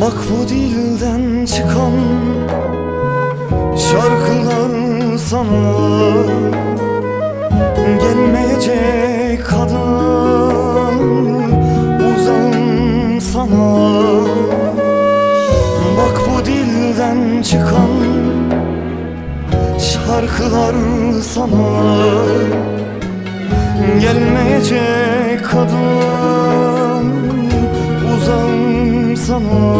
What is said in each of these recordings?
bu dilden çıkan şarkılar sana. Gelmeyecek kadın uzağım sana. Bak bu dilden çıkan şarkılar sana. Gelmeyecek kadın uzağım sana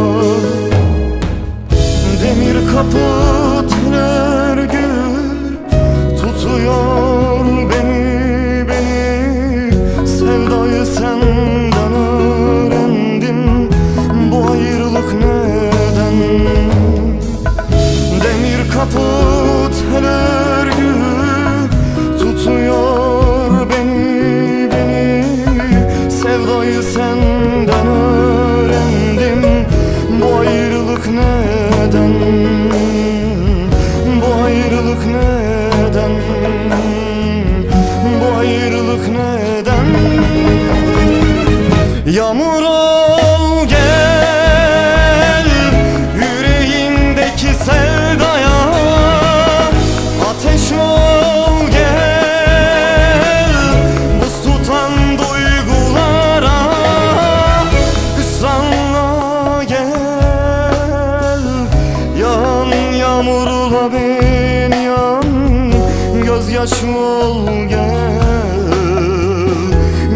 Gözyaşı ol gel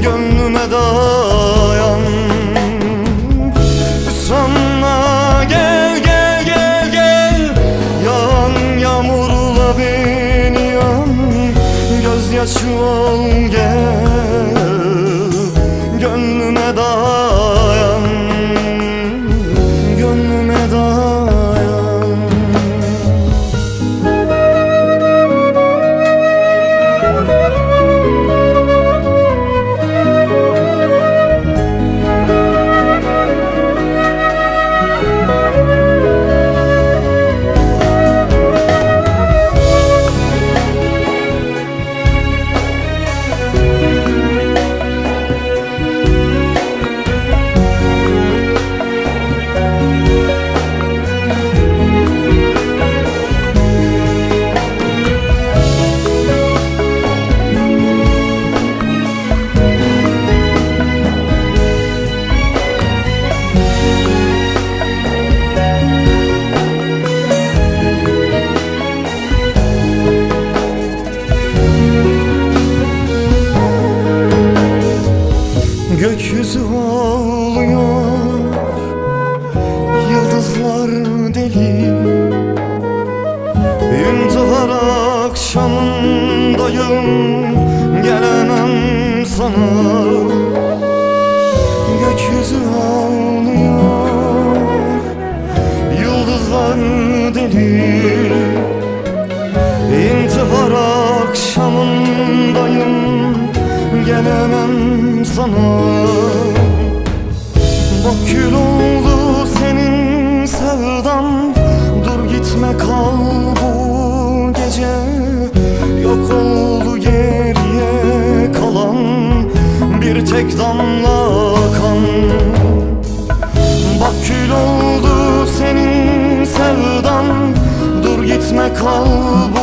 Gönlüme dayan. Hüsranla gel gel gel gel Yan yağmurla beni yan. Gözyaşı ol gel Gökyüzü ağlıyor. Yıldızlar deli. İntihar akşamındayım. Gelemem sana sana. Bak kül oldu senin sevdan. Dur gitme kal bu gece. Yok oldu geriye kalan. Bir tek damla kan. Bak kül oldu senin sevdan. Dur gitme kal bu